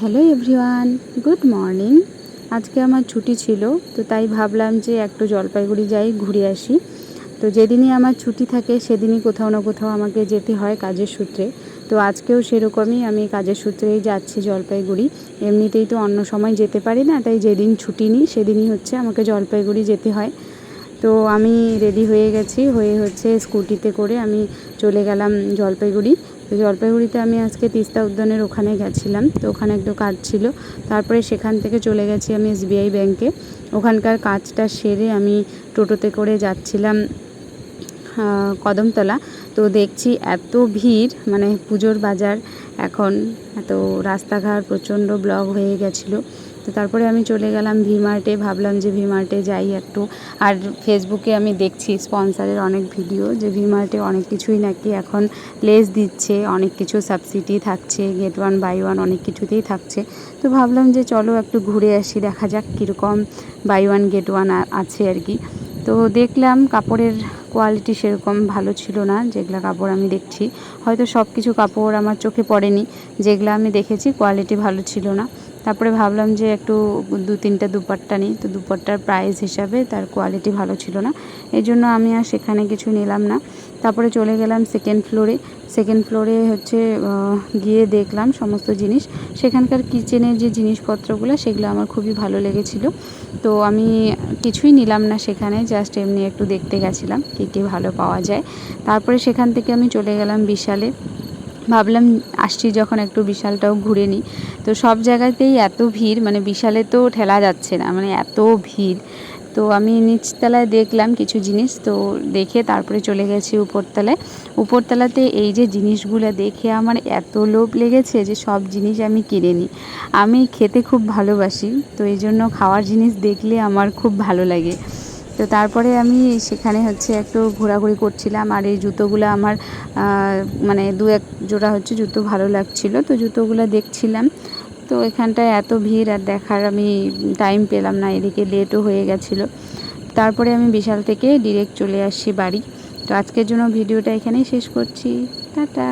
Hello everyone, good morning. আজকে আমার ছুটি ছিল, তো তাই ভাবলাম যে একটু জলপাইগুড়ি যাই, ঘুরে আসি। তো যেদিনই আমার ছুটি থাকে, সেদিনই কোথাও না কোথাও আমাকে যেতে হয় কাজের সূত্রে। তো আজকেও সেরকমই আমি কাজের সূত্রেই যাচ্ছি জলপাইগুড়ি। এমনিতেই তো অন্য সময় যেতে পারি না, তাই যেদিন ছুটি নিই, সেদিনই হচ্ছে আমাকে জলপাইগুড়ি যেতে হয়। তো আমি রেডি হয়ে গেছি, হয়ে হচ্ছে স্কুটিতে করে আমি চলে গেলাম জলপাইগুড়ি। তো জলপাইগুড়িতে আমি আজকে তিস্তা উদ্যানের ওখানে গেছিলাম, তো ওখানে একটু কাজ ছিল। তারপরে সেখান থেকে চলে গেছি আমি এসবিআই ব্যাংকে। ওখানকার কাজটা সেরে আমি টোটোতে করে যাচ্ছিলাম কদমতলা। তো দেখছি এত ভিড় মানে পুজোর বাজার এখন এত রাস্তাঘাট প্রচণ্ড ব্লক হয়ে গেছিল। তো তারপরে আমি চলে গেলাম ভিমার্টে, ভাবলাম যে ভিমার্টে যাই একটু। আর ফেসবুকে আমি দেখছি স্পন্সারের অনেক ভিডিও যে ভিমার্টে অনেক কিছুই নাকি এখন লেস দিচ্ছে, অনেক কিছু সাবসিডি থাকছে, গেট ওয়ান, বাই ওয়ান অনেক কিছুতেই থাকছে। তো ভাবলাম যে চলো একটু ঘুরে আসি, দেখা যাক কীরকম বাই ওয়ান, গেট ওয়ান আছে আর কি। তো দেখলাম কাপড়ের কোয়ালিটি সেরকম ভালো ছিল না, যেগুলো কাপড় আমি দেখছি। হয়তো সব কিছু কাপড় আমার চোখে পড়েনি, যেগুলো আমি দেখেছি কোয়ালিটি ভালো ছিল না। তারপরে ভাবলাম যে একটু দু তিনটা দুপাট্টা নিই, তো দুপাট্টার প্রাইস হিসাবে তার কোয়ালিটি ভালো ছিল না। এই জন্য আমি আর সেখানে কিছু নিলাম না। তারপরে চলে গেলাম সেকেন্ড ফ্লোরে সেকেন্ড ফ্লোরে হচ্ছে গিয়ে দেখলাম সমস্ত জিনিস। সেখানকার কিচেনের যে জিনিসপত্রগুলো, সেগুলো আমার খুবই ভালো লেগেছিলো। তো আমি কিছুই নিলাম না সেখানে জাস্ট এমনি একটু দেখতে গেছিলাম কী কী ভালো পাওয়া যায়। তারপরে সেখান থেকে আমি চলে গেলাম বিশালে। ভাবলাম আসছি যখন একটু বিশালটাও ঘুরে নিই। তো সব জায়গাতেই এত ভিড় মানে বিশালে তো ঠেলা যাচ্ছে না মানে এত ভিড়। তো আমি নিচতলায় দেখলাম কিছু জিনিস, তো দেখে তারপরে চলে গেছি উপরতলায়। উপরতলাতে এই যে জিনিসগুলো দেখে আমার এত লোভ লেগেছে যে সব জিনিস আমি কিনে নিই আমি খেতে খুব ভালোবাসি, তো এই জন্য খাওয়ার জিনিস দেখলে আমার খুব ভালো লাগে। তো তারপরে আমি সেখানে হচ্ছে একটু ঘোরাঘুরি করছিলাম আর এই জুতোগুলো আমার মানে দু এক জোড়া হচ্ছে জুতো ভালো লাগছিল। তো জুতোগুলো দেখছিলাম তো এখানটায় এত ভিড় আর দেখার আমি টাইম পেলাম না, এদিকে লেটও হয়ে গেছিল। তারপরে আমি বিশাল থেকে ডিরেক্ট চলে আসছি বাড়ি। তো আজকের জন্য ভিডিওটা এখানেই শেষ করছি। টাটা!